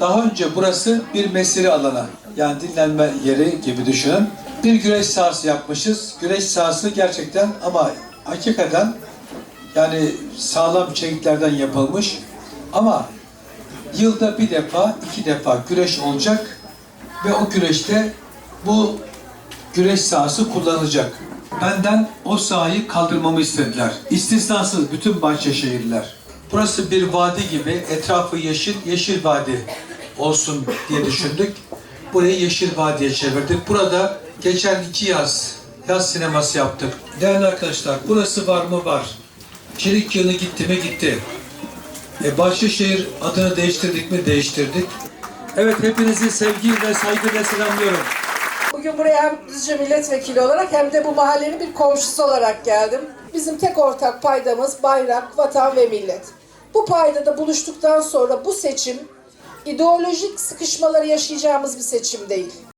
Daha önce burası bir mesire alanı. Yani dinlenme yeri gibi düşünün. Bir güreş sahası yapmışız. Güreş sahası gerçekten ama hakikaten yani sağlam çeliklerden yapılmış. Ama yılda bir defa, iki defa güreş olacak ve o güreşte bu güreş sahası kullanılacak. Benden o sahayı kaldırmamı istediler. İstisnasız bütün Bahçeşehirliler. Burası bir vadi gibi, etrafı yeşil, yeşil vadi olsun diye düşündük. Burayı Yeşil Vadi'ye çevirdik. Burada geçen iki yaz, yaz sineması yaptık. Değerli arkadaşlar, burası var mı var. Çelik yılı gitti mi gitti. E, Bahçeşehir adını değiştirdik mi değiştirdik. Evet hepinizi sevgi ve saygıyla selamlıyorum. Bugün buraya hem Düzce milletvekili olarak hem de bu mahallenin bir komşusu olarak geldim. Bizim tek ortak paydamız bayrak, vatan ve millet. Bu paydada buluştuktan sonra bu seçim ideolojik sıkışmaları yaşayacağımız bir seçim değil.